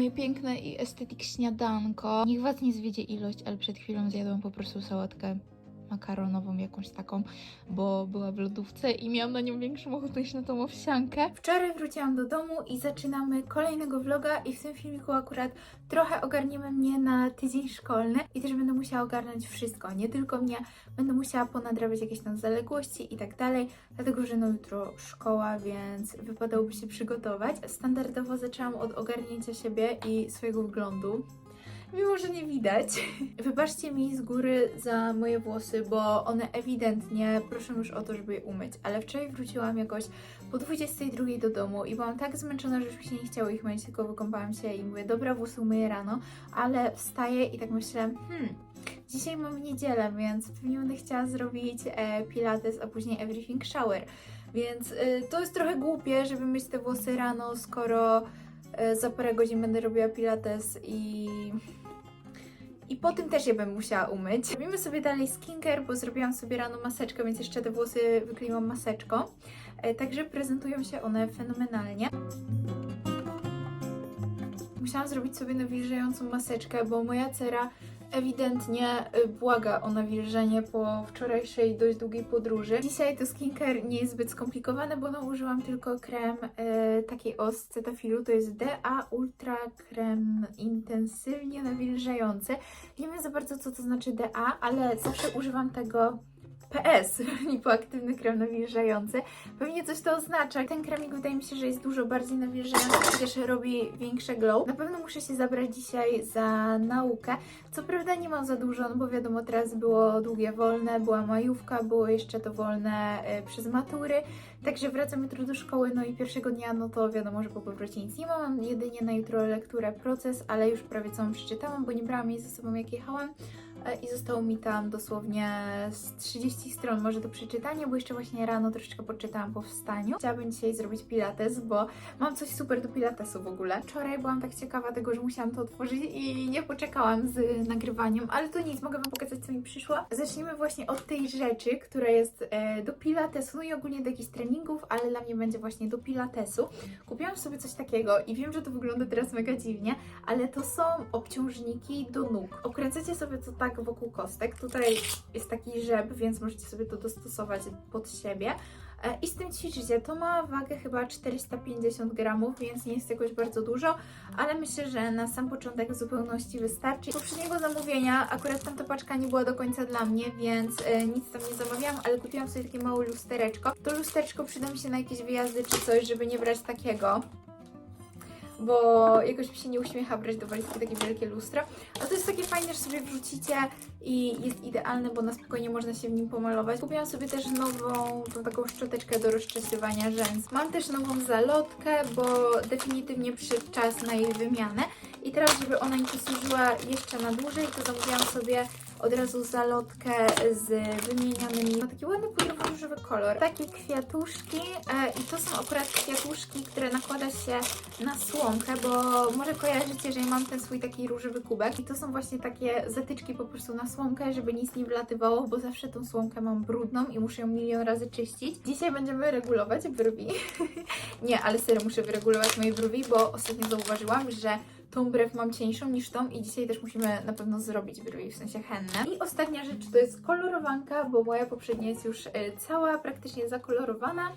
moje piękne i estetyk śniadanko. Niech was nie zwiedzie ilość, ale przed chwilą zjadłam po prostu sałatkę makaronową jakąś taką, bo była w lodówce i miałam na nią większą ochotę niż na tą owsiankę. Wczoraj wróciłam do domu i zaczynamy kolejnego vloga i w tym filmiku akurat trochę ogarniemy mnie na tydzień szkolny i też będę musiała ogarnąć wszystko, nie tylko mnie, będę musiała ponadrabiać jakieś tam zaległości i tak dalej, dlatego że no jutro szkoła, więc wypadałoby się przygotować. Standardowo zaczęłam od ogarnięcia siebie i swojego wyglądu. Mimo, że nie widać. Wybaczcie mi z góry za moje włosy, bo one ewidentnie proszę już o to, żeby je umyć. Ale wczoraj wróciłam jakoś po 22 do domu i byłam tak zmęczona, że już mi się nie chciało ich myć, tylko wykąpałam się i mówię, dobra, włosy umyję rano, ale wstaję i tak myślę, hmm, dzisiaj mam niedzielę, więc pewnie będę chciała zrobić e, pilates, a później everything shower. Więc e, to jest trochę głupie, żeby myć te włosy rano, skoro e, za parę godzin będę robiła pilates i i po tym też je bym musiała umyć. Robimy sobie dalej skincare, bo zrobiłam sobie rano maseczkę, więc jeszcze te włosy wykleiłam maseczką. E, Także prezentują się one fenomenalnie. Musiałam zrobić sobie nawilżającą maseczkę, bo moja cera ewidentnie y, błaga o nawilżenie po wczorajszej dość długiej podróży. Dzisiaj to skincare nie jest zbyt skomplikowane, bo nałożyłam tylko krem e, takiej o z Cetafilu, to jest DA Ultra Krem Intensywnie Nawilżający. Nie wiem za bardzo co to znaczy DA, ale zawsze używam tego PS, lipoaktywny krem nawilżający. Pewnie coś to oznacza. Ten kremik wydaje mi się, że jest dużo bardziej nawilżający, chociaż robi większe glow. Na pewno muszę się zabrać dzisiaj za naukę. Co prawda nie mam za dużo, no bo wiadomo, teraz było długie wolne, była majówka, było jeszcze to wolne e, przez matury. Także wracam jutro do szkoły, no i pierwszego dnia, no to wiadomo, że po powrocie nic nie mam. Mam jedynie na jutro lekturę proces, ale już prawie całą przeczytałam, bo nie brałam jej ze sobą jak jechałam. E, I zostało mi tam dosłownie z 30 stron może do przeczytania, bo jeszcze właśnie rano troszeczkę poczytałam po wstaniu. Chciałabym dzisiaj zrobić pilates, bo mam coś super do pilatesu w ogóle. Wczoraj byłam tak ciekawa tego, że musiałam to otworzyć i nie poczekałam z nagrywaniem, ale to nic, mogę Wam pokazać, co mi przyszło. Zacznijmy właśnie od tej rzeczy, która jest e, do pilatesu, no i ogólnie do jakichś treningów, ale dla mnie będzie właśnie do pilatesu. Kupiłam sobie coś takiego i wiem, że to wygląda teraz mega dziwnie, ale to są obciążniki do nóg. Okręcacie sobie to tak wokół kostek. Tutaj jest taki żeb, więc możecie sobie to dostosować pod siebie. E, I z tym ćwiczycie. To ma wagę chyba 450 gramów, więc nie jest jakoś bardzo dużo, ale myślę, że na sam początek w zupełności wystarczy. Poprzedniego zamówienia akurat tamta paczka nie była do końca dla mnie, więc e, nic tam nie zamawiałam, ale kupiłam sobie takie małe lustereczko. To lustereczko przyda mi się na jakieś wyjazdy czy coś, żeby nie brać takiego bo jakoś mi się nie uśmiecha brać do walizki takie wielkie lustro. A to jest takie fajne, że sobie wrzucicie i jest idealne, bo na spokojnie można się w nim pomalować. Kupiłam sobie też nową, taką szczoteczkę do rozczesywania rzęs. Mam też nową zalotkę, bo definitywnie przyszedł czas na jej wymianę. I teraz, żeby ona mi posłużyła jeszcze na dłużej, to zamówiłam sobie od razu zalotkę z wymienianymi. Ma taki ładny pudrowo-różowy kolor. Takie kwiatuszki e, i to są akurat kwiatuszki, które nakłada się na słomkę, bo może kojarzycie, że ja mam ten swój taki różowy kubek i to są właśnie takie zatyczki po prostu na słomkę, żeby nic nie wlatywało, bo zawsze tą słomkę mam brudną i muszę ją milion razy czyścić. Dzisiaj będziemy regulować brwi. nie, ale serio muszę wyregulować moje brwi, bo ostatnio zauważyłam, że tą brew mam cieńszą niż tą i dzisiaj też musimy na pewno zrobić brwi, w sensie hennę. I ostatnia rzecz to jest kolorowanka, bo moja poprzednia jest już e, cała praktycznie zakolorowana.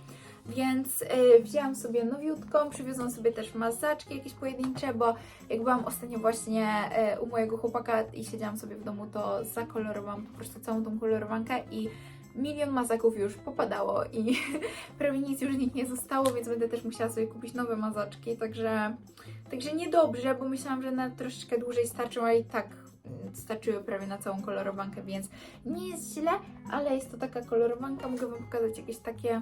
Więc y, wzięłam sobie nowiutką, przywiozłam sobie też mazaczki jakieś pojedyncze, bo jak byłam ostatnio właśnie y, u mojego chłopaka i siedziałam sobie w domu, to zakolorowałam po prostu całą tą kolorowankę i milion mazaków już popadało i prawie nic już z nich nie zostało, więc będę też musiała sobie kupić nowe mazaczki, także, także niedobrze, bo myślałam, że na troszeczkę dłużej starczą, ale i tak starczyły prawie na całą kolorowankę, więc nie jest źle, ale jest to taka kolorowanka, mogę Wam pokazać jakieś takie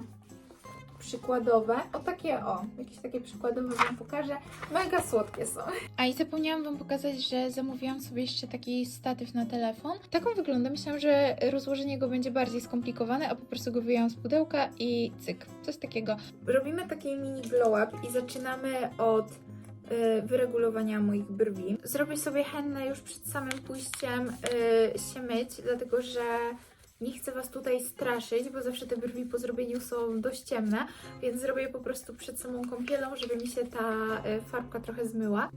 przykładowe. O takie, o, jakieś takie przykładowe Wam pokażę. Mega słodkie są. A i zapomniałam Wam pokazać, że zamówiłam sobie jeszcze taki statyw na telefon. Taką wygląda. Myślałam, że rozłożenie go będzie bardziej skomplikowane, a po prostu go wyjęłam z pudełka i cyk. Coś takiego. Robimy taki mini glow up i zaczynamy od y, wyregulowania moich brwi. Zrobię sobie hennę już przed samym pójściem y, się myć, dlatego że Nie chcę Was tutaj straszyć, bo zawsze te brwi po zrobieniu są dość ciemne, więc zrobię po prostu przed samą kąpielą, żeby mi się ta e, farbka trochę zmyła.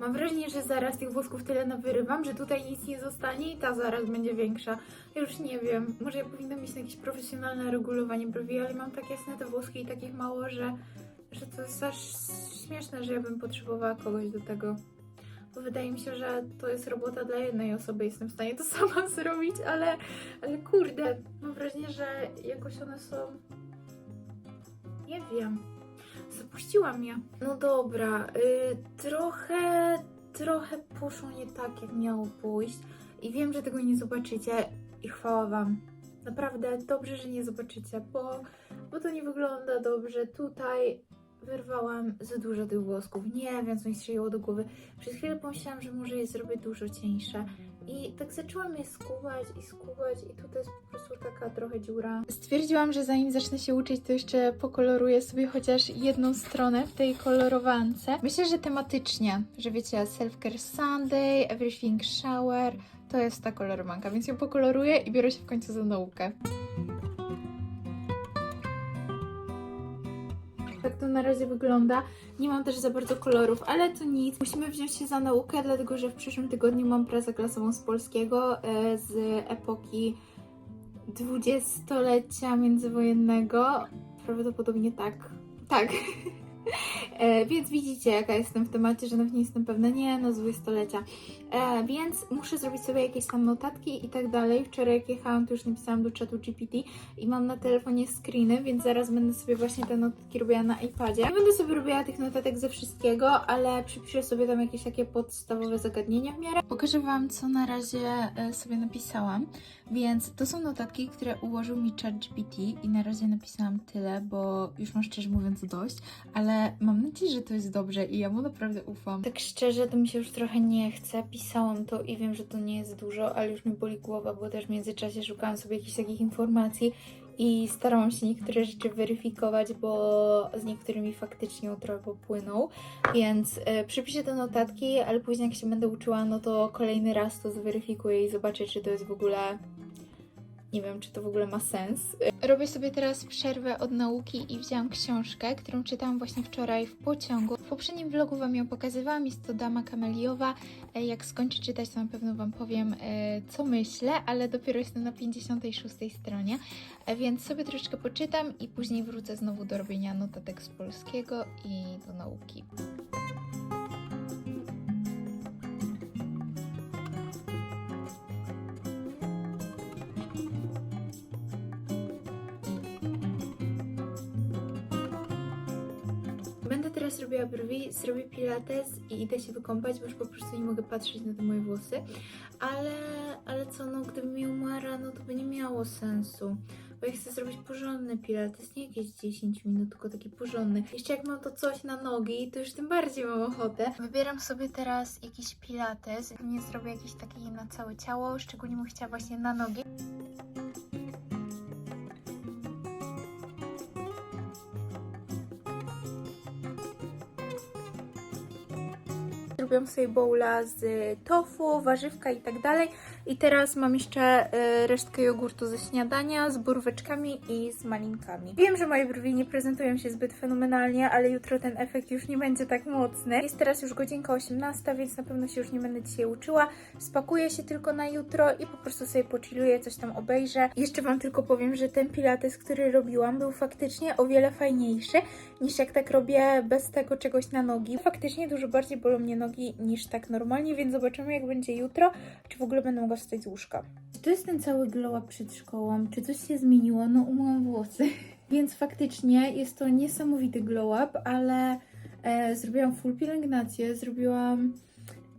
Mam wrażenie, że zaraz tych włosków tyle nawyrywam, że tutaj nic nie zostanie i ta zaraz będzie większa. Ja już nie wiem, może ja powinnam mieć jakieś profesjonalne regulowanie brwi, ale mam tak jasne te włoski i takich mało, że, że to jest aż śmieszne, że ja bym potrzebowała kogoś do tego. Bo wydaje mi się, że to jest robota dla jednej osoby, jestem w stanie to sama zrobić, ale, ale kurde, mam wrażenie, że jakoś one są... Nie wiem. Zapuściłam je. No dobra, y, trochę, trochę poszło nie tak, jak miało pójść. I wiem, że tego nie zobaczycie i chwała Wam. Naprawdę dobrze, że nie zobaczycie, bo, bo to nie wygląda dobrze. Tutaj wyrwałam za dużo tych włosków. Nie wiem, co mi strzeliło do głowy. Przez chwilę pomyślałam, że może je zrobię dużo cieńsze. I tak zaczęłam je skubać i skubać i tutaj jest po prostu taka trochę dziura. Stwierdziłam, że zanim zacznę się uczyć, to jeszcze pokoloruję sobie chociaż jedną stronę w tej kolorowance. Myślę, że tematycznie, że wiecie, Self-Care Sunday, Everything Shower, to jest ta kolorowanka, więc ją pokoloruję i biorę się w końcu za naukę. Na razie wygląda. Nie mam też za bardzo kolorów, ale to nic. Musimy wziąć się za naukę, dlatego że w przyszłym tygodniu mam pracę klasową z polskiego e, z epoki dwudziestolecia międzywojennego. Prawdopodobnie tak. Tak. E, więc widzicie, jaka jestem w temacie, że nawet nie jestem pewna, nie, no z dwudziestolecia. E, więc muszę zrobić sobie jakieś tam notatki i tak dalej. Wczoraj jak jechałam, to już napisałam do czatu GPT i mam na telefonie screeny, więc zaraz będę sobie właśnie te notatki robiła na iPadzie. Nie będę sobie robiła tych notatek ze wszystkiego, ale przypiszę sobie tam jakieś takie podstawowe zagadnienia w miarę. Pokażę Wam, co na razie e, sobie napisałam. Więc to są notatki, które ułożył mi ChatGPT i na razie napisałam tyle, bo już mam szczerze mówiąc dość, ale mam nadzieję, że to jest dobrze i ja mu naprawdę ufam. Tak szczerze, to mi się już trochę nie chce. Pisałam to i wiem, że to nie jest dużo, ale już mi boli głowa, bo też w międzyczasie szukałam sobie jakichś takich informacji i starałam się niektóre rzeczy weryfikować, bo z niektórymi faktycznie trochę popłynął. Więc e, przypiszę te notatki, ale później jak się będę uczyła, no to kolejny raz to zweryfikuję i zobaczę, czy to jest w ogóle. Nie wiem, czy to w ogóle ma sens. Robię sobie teraz przerwę od nauki i wzięłam książkę, którą czytałam właśnie wczoraj w pociągu. W poprzednim vlogu Wam ją pokazywałam, jest to Dama Kameliowa. E, Jak skończę czytać, to na pewno Wam powiem, e, co myślę, ale dopiero jestem na 56 stronie, E, więc sobie troszeczkę poczytam i później wrócę znowu do robienia notatek z polskiego i do nauki. Będę teraz robiła brwi, zrobię pilates i idę się wykąpać, bo już po prostu nie mogę patrzeć na te moje włosy. Ale, ale co, no gdybym je umarła, no to by nie miało sensu. Bo ja chcę zrobić porządny pilates, nie jakieś 10 minut, tylko taki porządny. Jeszcze jak mam to coś na nogi, to już tym bardziej mam ochotę. Wybieram sobie teraz jakiś pilates. Nie zrobię jakiś taki na całe ciało, szczególnie bym chciała właśnie na nogi. Zrobiłam sobie bowla z tofu, warzywka i tak dalej. I teraz mam jeszcze y, resztkę jogurtu ze śniadania z boróweczkami i z malinkami. Wiem, że moje brwi nie prezentują się zbyt fenomenalnie, ale jutro ten efekt już nie będzie tak mocny. Jest teraz już godzinka 18, więc na pewno się już nie będę dzisiaj uczyła. Spakuję się tylko na jutro i po prostu sobie pochilluję, coś tam obejrzę. Jeszcze Wam tylko powiem, że ten pilates, który robiłam, był faktycznie o wiele fajniejszy niż jak tak robię bez tego czegoś na nogi. Faktycznie dużo bardziej bolą mnie nogi niż tak normalnie, więc zobaczymy jak będzie jutro, czy w ogóle będę mogła wstać z łóżka. Czy to jest ten cały glow up przed szkołą? Czy coś się zmieniło? No umyłam włosy. Więc faktycznie jest to niesamowity glow up, ale e, zrobiłam full pielęgnację, zrobiłam...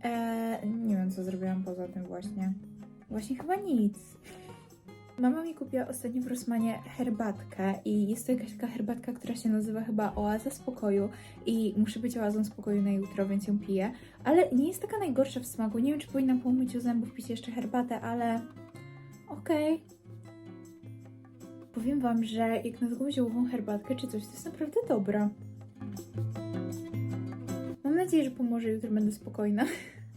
E, nie wiem co zrobiłam poza tym właśnie. Właśnie chyba nic. Mama mi kupiła ostatnio w Rosmanie herbatkę i jest to jakaś taka herbatka, która się nazywa chyba Oaza Spokoju i muszę być oazą spokoju na jutro, więc ją piję. Ale nie jest taka najgorsza w smaku. Nie wiem, czy powinnam po umyciu zębów pić jeszcze herbatę, ale okej. Powiem Wam, że jak na taką ziołową herbatkę czy coś, to jest naprawdę dobra. Mam nadzieję, że pomoże, jutro będę spokojna.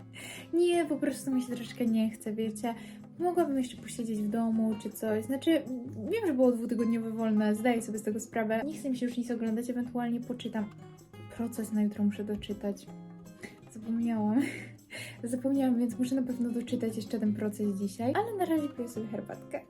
Nie, po prostu mi się troszeczkę nie chce, wiecie. Mogłabym jeszcze posiedzieć w domu czy coś. Znaczy, wiem, że było dwutygodniowe wolne, zdaję sobie z tego sprawę. Nie chce mi się już nic oglądać, ewentualnie poczytam. Proces na jutro muszę doczytać. Zapomniałam. Zapomniałam, więc muszę na pewno doczytać jeszcze ten proces dzisiaj. Ale na razie piję sobie herbatkę.